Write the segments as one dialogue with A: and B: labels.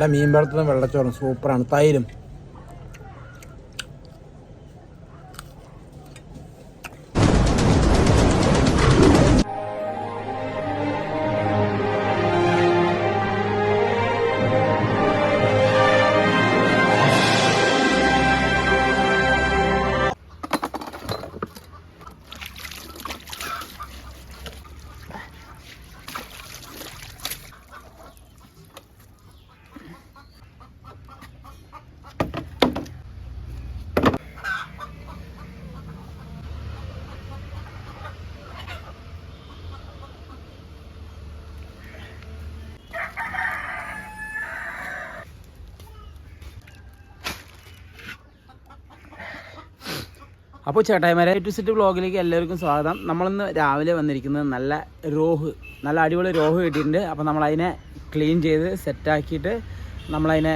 A: നല്ല മീൻ വറുത്തതും വെള്ളച്ചോറും. സൂപ്പറാണ്. തൈരും. അപ്പോൾ ചേട്ടായിമാരെ ടു സെറ്റ് വ്ളോഗിലേക്ക് എല്ലാവർക്കും സ്വാഗതം. നമ്മളിന്ന് രാവിലെ വന്നിരിക്കുന്നത് നല്ല രോഹ് നല്ല അടിപൊളി രോഹ് കിട്ടിയിട്ടുണ്ട്. അപ്പോൾ നമ്മളതിനെ ക്ലീൻ ചെയ്ത് സെറ്റാക്കിയിട്ട് നമ്മളതിനെ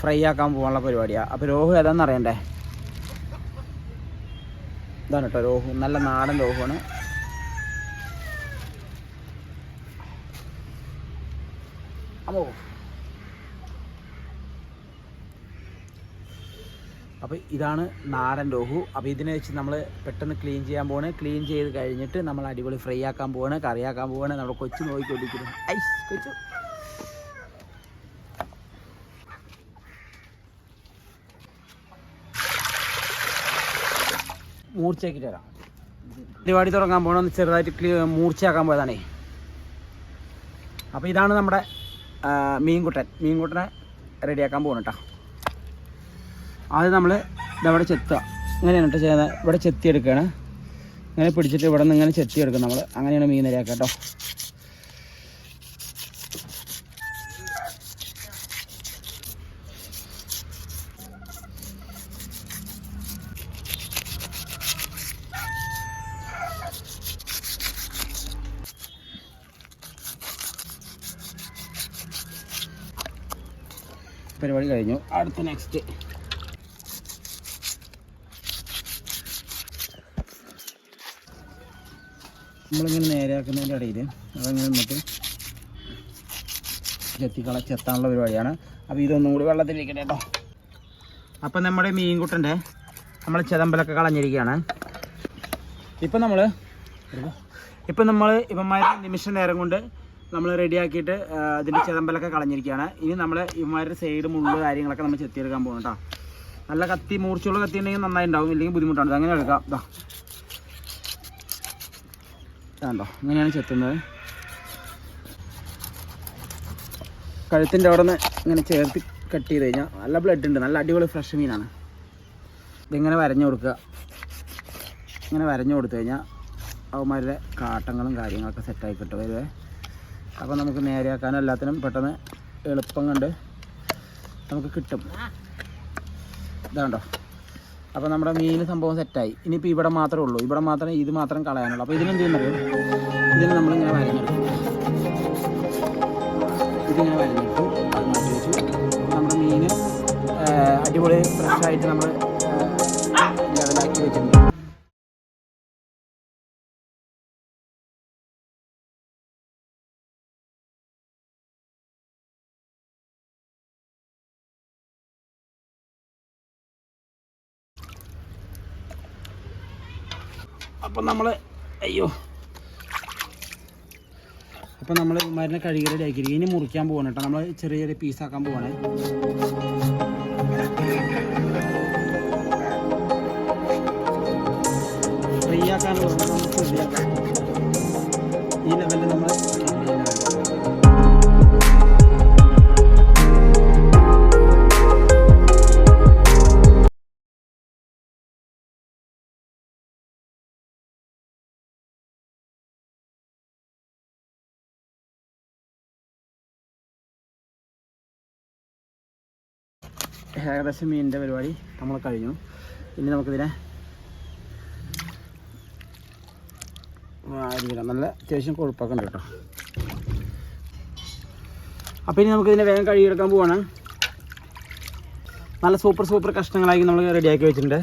A: ഫ്രൈ ആക്കാൻ പോകാനുള്ള പരിപാടിയാണ് അപ്പോൾ രോഹ് ഏതാണെന്ന് അറിയണ്ടേ? ഇതാണ് കേട്ടോ രോഹു. നല്ല നാടൻ രോഹുവാണ്. അമ്മോ അപ്പോൾ ഇതാണ് നാടൻ രോഹു. അപ്പോൾ ഇതിനെ വെച്ച് നമ്മൾ പെട്ടെന്ന് ക്ലീൻ ചെയ്യാൻ പോവാണ്. ക്ലീൻ ചെയ്ത് കഴിഞ്ഞിട്ട് നമ്മൾ അടിപൊളി ഫ്രൈ ആക്കാൻ പോവാണ് കറിയാക്കാൻ പോവാണ്. നമ്മുടെ കൊച്ചു നോക്കിക്കൊണ്ടിരിക്കുന്നു. ഐസ് കൊച്ചു. മൂർച്ചയാക്കിയിട്ട് വരാം. പരിപാടി തുടങ്ങാൻ പോകണമെന്ന് ചെറുതായിട്ട് ക്ലീ മൂർച്ചയാക്കാൻ പോയതാണേ. അപ്പോൾ ഇതാണ് നമ്മുടെ മീൻകുട്ടൻ. മീൻകുട്ടനെ റെഡിയാക്കാൻ പോകണം കേട്ടോ ആദ്യം നമ്മൾ ഇതവിടെ ചെത്തുക. ഇങ്ങനെയാണ് കേട്ടോ ചെയ്യുന്നത്. ഇവിടെ ചെത്തിയെടുക്കുകയാണ്. ഇങ്ങനെ പിടിച്ചിട്ട് ഇവിടെ നിന്ന് ഇങ്ങനെ ചെത്തി എടുക്കും നമ്മൾ അങ്ങനെയാണ് മീൻ നിരയാക്കുക കേട്ടോ. പരിപാടി കഴിഞ്ഞു. അടുത്ത നെക്സ്റ്റ് നമ്മളിങ്ങനെ നേരെയാക്കുന്നതിന്റെ ഇടയിൽ അതങ്ങനെ നിന്നിട്ട് ചെത്തിക്കള ചെത്താനുള്ള പരിപാടിയാണ് അപ്പോൾ ഇതൊന്നും കൂടി വെള്ളത്തിലിരിക്കട്ടെ കേട്ടോ. അപ്പം നമ്മുടെ മീൻകുട്ടന്റെ നമ്മൾ ചെതമ്പലൊക്കെ കളഞ്ഞിരിക്കുകയാണ്. ഇപ്പം നമ്മൾ ഇപ്പം നമ്മൾ ഇവന്മാർ നിമിഷ നേരം കൊണ്ട് നമ്മൾ റെഡിയാക്കിയിട്ട് അതിന്റെ ചെതമ്പലൊക്കെ കളഞ്ഞിരിക്കുകയാണ്. ഇനി നമ്മൾ ഇവന്മാരുടെ സൈഡ് മുള്ളു കാര്യങ്ങളൊക്കെ നമ്മൾ ചെത്തിയെടുക്കാൻ പോകും കേട്ടോ. നല്ല കത്തി മൂർച്ചയുള്ള കത്തി ഉണ്ടെങ്കിൽ നന്നായി ഉണ്ടാവും ഇല്ലെങ്കിൽ ബുദ്ധിമുട്ടാണ്. അങ്ങനെ എടുക്കാം. കണ്ടോ ഇങ്ങനെയാണ് ചെത്തുന്നത്. കഴുത്തിന്റെ അവിടെ നിന്ന് ഇങ്ങനെ ചേർത്ത് കട്ട് ചെയ്ത് കഴിഞ്ഞാൽ നല്ല ബ്ലഡ് ഉണ്ട് നല്ല അടിപൊളി ഫ്രഷ് മീനാണ്. ഇതിങ്ങനെ വരഞ്ഞു കൊടുക്കുക. ഇങ്ങനെ വരഞ്ഞു കൊടുത്തു കഴിഞ്ഞാൽ അവന്മാരുടെ കാട്ടങ്ങളും കാര്യങ്ങളൊക്കെ സെറ്റായി കിട്ടും വരുവേ. അപ്പോൾ നമുക്ക് നേരെയാക്കാനും എല്ലാത്തിനും പെട്ടെന്ന് എളുപ്പം കണ്ട് നമുക്ക് കിട്ടും. ഇതാണ്ടോ അപ്പോൾ നമ്മുടെ മീൻ സംഭവം സെറ്റായി. ഇനിയിപ്പോൾ ഇവിടെ മാത്രമേ ഉള്ളൂ. ഇവിടെ മാത്രമേ ഇത് മാത്രം കളയാനുള്ളൂ. അപ്പോൾ ഇതിനെന്ത് ചെയ്യുന്നത് ഇതിന് നമ്മളിങ്ങനെ വരഞ്ഞെടുക്കും. ഇതിങ്ങനെ വരഞ്ഞെടുക്കും. നമ്മുടെ മീൻ അടിപൊളി ഫ്രഷായിട്ട് നമ്മൾ ലെവലാക്കി വെച്ചിട്ടുണ്ട്. അപ്പം നമ്മൾ അയ്യോ. അപ്പം നമ്മൾ മരുന്ന് കഴുകി റെഡി ആക്കിയിരിക്കും ഇനി മുറിക്കാൻ പോവാണ് കേട്ടോ. നമ്മൾ ചെറിയ ചെറിയ പീസാക്കാൻ പോവാണ്. ഫ്രീ ആക്കാൻ ശ്രദ്ധിക്കാം ഈ ലെവലിൽ നമ്മൾ ഏകദേശം മീനിന്റെ പരിപാടി നമ്മൾ കഴിഞ്ഞു. ഇനി നമുക്കിതിനെ വാരിയിടാം. നല്ല അത്യാവശ്യം കൊഴുപ്പൊക്കെ ഉണ്ട് കേട്ടോ. അപ്പോൾ ഇനി നമുക്കിതിനെ വേഗം കഴുകിയെടുക്കാൻ പോവാണ്. നല്ല സൂപ്പർ സൂപ്പർ കഷ്ണങ്ങളാക്കി നമ്മൾ റെഡിയാക്കി വെച്ചിട്ടുണ്ട്.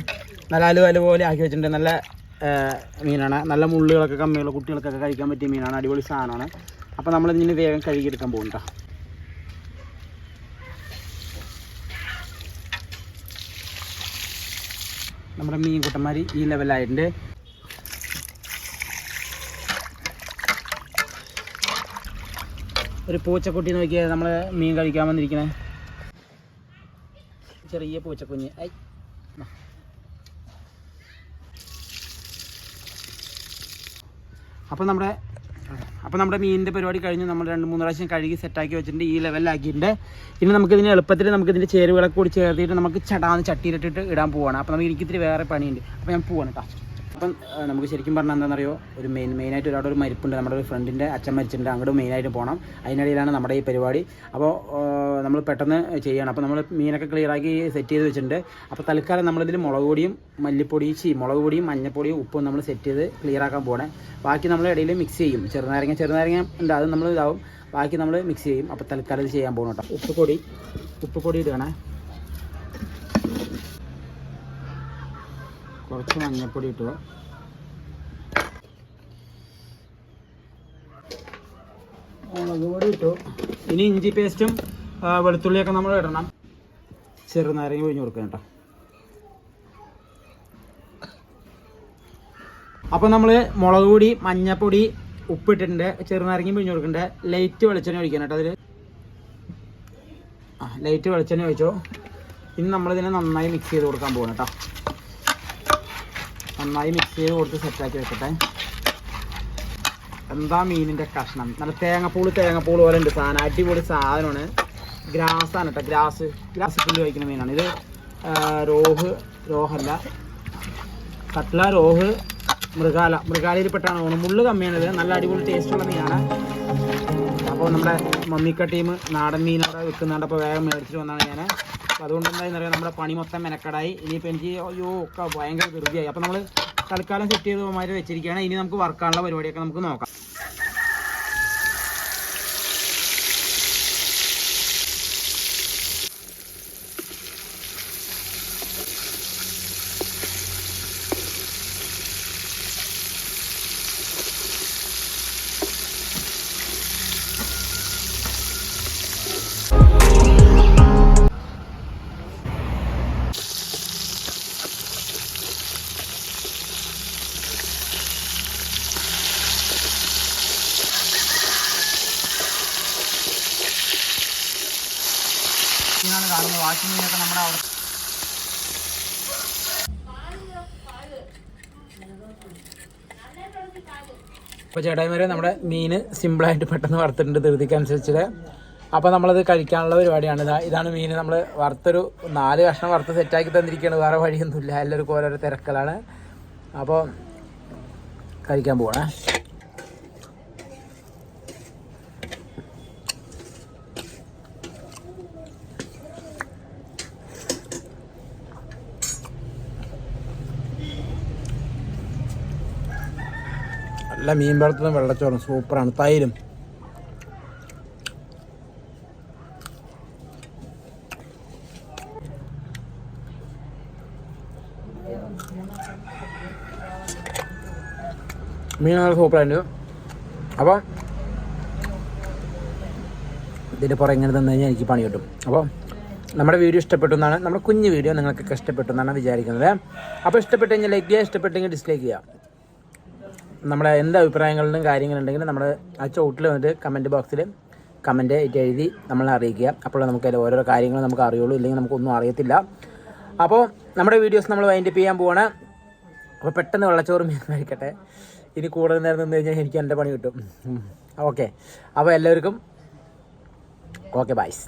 A: നല്ല അലു അലു പോലെ ആക്കി വെച്ചിട്ടുണ്ട്. നല്ല മീനാണ്. നല്ല മുള്ളുകളൊക്കെ കമ്മിയുള്ള കുട്ടികൾക്കൊക്കെ കഴിക്കാൻ പറ്റിയ മീനാണ്. അടിപൊളി സാധനമാണ്. അപ്പോൾ നമ്മളിതിന് വേഗം കഴുകിയെടുക്കാൻ പോകും കേട്ടോ. നമ്മുടെ മീൻ കുട്ടന്മാർ ഈ ലെവലായിട്ടുണ്ട്. ഒരു പൂച്ചക്കുട്ടി നോക്കിയാൽ നമ്മൾ മീൻ കഴിക്കാൻ വന്നിരിക്കണേ. ചെറിയ പൂച്ചക്കുഞ്ഞ്. ഐ. അപ്പം അപ്പോൾ നമ്മുടെ അപ്പോൾ നമ്മുടെ മീനിന്റെ പരിപാടി കഴിഞ്ഞ്. നമ്മൾ രണ്ട് മൂന്ന് പ്രാവശ്യം കഴുകി സെറ്റാക്കി വെച്ചിട്ടുണ്ട്. ഈ ലെവലിലാക്കിയിട്ടുണ്ട് ഇനി നമുക്കിതിന് എളുപ്പത്തിൽ നമുക്കിതിന്റെ ചേരുവകളൊക്കെ കൂടി ചേർത്തിട്ട് നമുക്ക് ചടാന്ന് ചട്ടിയിലിട്ടിട്ട് ഇടാൻ പോവാണ്. അപ്പോൾ നമുക്ക് എനിക്കിത്തിരി വേറെ പണിയുണ്ട്. അപ്പോൾ ഞാൻ പോവാണ് കേട്ടോ അപ്പം നമുക്ക് ശരിക്കും പറഞ്ഞാൽ എന്താണെന്നറിയോ? ഒരു മെയിൻ മെയിനായിട്ട് ഒരാളുടെ ഒരു മരിപ്പുണ്ട് നമ്മുടെ ഒരു ഫ്രണ്ടിന്റെ അച്ഛൻ മരിച്ചിട്ടുണ്ട് അങ്ങോട്ട് മെയിനായിട്ട് പോകണം അതിനിടയിലാണ് നമ്മുടെ ഈ പരിപാടി. അപ്പോൾ നമ്മൾ പെട്ടെന്ന് ചെയ്യണം. അപ്പോൾ നമ്മൾ മീനൊക്കെ ക്ലിയറാക്കി സെറ്റ് ചെയ്ത് വെച്ചിട്ടുണ്ട്. അപ്പോൾ തൽക്കാലം നമ്മളിതിൽ മുളക് പൊടിയും മല്ലിപ്പൊടി ചീ മുളക് പൊടിയും മഞ്ഞപ്പൊടിയും ഉപ്പും നമ്മൾ സെറ്റ് ചെയ്ത് ക്ലിയർ ആക്കാൻ പോകണേ ബാക്കി നമ്മൾ ഇടയിൽ മിക്സ് ചെയ്യും. ചെറുനാരങ്ങ ചെറുനാരങ്ങ ഉണ്ട് അത് നമ്മൾ ഇതാവും. ബാക്കി നമ്മൾ മിക്സ് ചെയ്യും. അപ്പോൾ തൽക്കാലം ഇത് ചെയ്യാൻ പോകണം കേട്ടോ ഉപ്പ് പൊടി ഉപ്പ് പൊടി ഇടുകയാണേ കുറച്ച് മഞ്ഞപ്പൊടി ഇട്ടു. മുളക് പൊടി ഇട്ടു. ഇനി ഇഞ്ചി പേസ്റ്റും വെളുത്തുള്ളിയൊക്കെ നമ്മൾ ഇടണം. ചെറുനാരങ്ങ ഒഴിഞ്ഞ് കൊടുക്കണം കേട്ടോ. അപ്പോൾ നമ്മൾ മുളക് പൊടി മഞ്ഞപ്പൊടി ഉപ്പിട്ടിട്ടുണ്ട്. ചെറുനാരങ്ങയും പിഴിഞ്ഞ് കൊടുക്കുന്നുണ്ട് ലൈറ്റ് വെളിച്ചെണ്ണ ഒഴിക്കണം കേട്ടോ അതിൽ ലൈറ്റ് വെളിച്ചെണ്ണ ഒഴിച്ചോ. ഇനി നമ്മളിതിനെ നന്നായി മിക്സ് ചെയ്ത് കൊടുക്കാൻ പോകണം കേട്ടോ. നന്നായി മിക്സ് ചെയ്ത് കൊടുത്ത് സെറ്റാക്കി വെക്കട്ടെ. എന്താ മീനിന്റെ കഷ്ണം? നല്ല തേങ്ങപ്പൂൾ തേങ്ങപ്പൂൾ പോലെ ഉണ്ട്. സാധനം അടിപൊളി സാധനമാണ്. ഗ്രാസാണ് കേട്ടോ ഗ്രാസ് ഗ്രാസ് പുല്ല് കഴിക്കുന്ന മീനാണ്. ഇത് റോഹ് രോഹ് രോഹല്ല. കട്ട്ല രോഹ് മൃഗാല. മൃഗാലയിൽപ്പെട്ടാണ് തോന്നുന്നത് മുള്ള് കമ്മിയാണിത്. നല്ല അടിപൊളി ടേസ്റ്റുള്ള മീനാണ്. അപ്പോൾ നമ്മുടെ മമ്മിക്ക ടീം നാടൻ മീൻ അവിടെ വെക്കുന്നുണ്ട് അപ്പോൾ വേഗം മേടിച്ചിട്ട് വന്നാണ് ഞാൻ അപ്പോൾ അതുകൊണ്ട് എന്താണെന്ന് അറിയാം നമ്മുടെ പണി മൊത്തം മെനക്കടായി. ഇനിയിപ്പോൾ എനിക്ക് അയ്യോ ഒക്കെ ഭയങ്കര ധൃതിയായി അപ്പോൾ നമ്മൾ തൽക്കാലം സെറ്റ് ചെയ്ത് മാതിരി വെച്ചിരിക്കുകയാണ്. ഇനി നമുക്ക് വർക്കാനുള്ള പരിപാടിയൊക്കെ നമുക്ക് നോക്കാം. വാഷിംഗ് ബാക്കി മീനൊക്കെ നമ്മുടെ അവിടെ. അപ്പോൾ ചേട്ടായിമാരെ നമ്മുടെ മീൻ സിമ്പിളായിട്ട് പെട്ടെന്ന് വറുത്തിട്ടുണ്ട് ധൃതിക്ക് അനുസരിച്ചിട്ട് അപ്പോൾ നമ്മളത് കഴിക്കാനുള്ള പരിപാടിയാണ്. ഇതാ ഇതാണ് മീൻ. നമ്മൾ വറുത്തൊരു നാല് കഷ്ണം വറുത്ത് സെറ്റാക്കി തന്നിരിക്കുകയാണ്. വേറെ വഴിയൊന്നുമില്ല. എല്ലാവർക്കും ഓരോരോ തിരക്കലാണ് അപ്പോൾ കഴിക്കാൻ പോവാണേ. നല്ല മീൻ വറുത്തതും വെള്ളച്ചോറും. സൂപ്പറാണ്. തൈരും. മീൻ നല്ല സൂപ്പറായിട്ട് അപ്പോൾ ഇതിന്റെ പുറം ഇങ്ങനെ തന്നു കഴിഞ്ഞാൽ എനിക്ക് പണി കിട്ടും. അപ്പോൾ നമ്മുടെ വീഡിയോ ഇഷ്ടപ്പെട്ടു എന്നാണ് നമ്മുടെ കുഞ്ഞു വീഡിയോ നിങ്ങൾക്കൊക്കെ ഇഷ്ടപ്പെട്ടു എന്നാണ് വിചാരിക്കുന്നത്. അപ്പോൾ ഇഷ്ടപ്പെട്ടു കഴിഞ്ഞാൽ ലൈക്ക് ചെയ്യുക ഇഷ്ടപ്പെട്ടെങ്കിൽ ഡിസ്ലൈക്ക് ചെയ്യുക. നമ്മുടെ എന്ത് അഭിപ്രായങ്ങളിലും കാര്യങ്ങളുണ്ടെങ്കിലും നമ്മൾ ആ ചോട്ടിൽ വന്നിട്ട് കമന്റ് ബോക്സിൽ കമന്റ് ആയിട്ട് എഴുതി നമ്മളെ അറിയിക്കുക. അപ്പോൾ നമുക്ക് അതിൽ ഓരോരോ കാര്യങ്ങൾ നമുക്ക് അറിയുള്ളൂ. ഇല്ലെങ്കിൽ നമുക്കൊന്നും അറിയത്തില്ല. അപ്പോൾ നമ്മുടെ വീഡിയോസ് നമ്മൾ വൈൻഡപ്പ് ചെയ്യാൻ പോവാണ്. അപ്പോൾ പെട്ടെന്ന് വെള്ളച്ചോറ് മീൻ കഴിക്കട്ടെ ഇനി കൂടുതൽ നേരം നിന്ന് കഴിഞ്ഞാൽ എനിക്ക് എന്റെ പണി കിട്ടും. ഓക്കെ. അപ്പോൾ എല്ലാവർക്കും ഓക്കെ ബൈസ്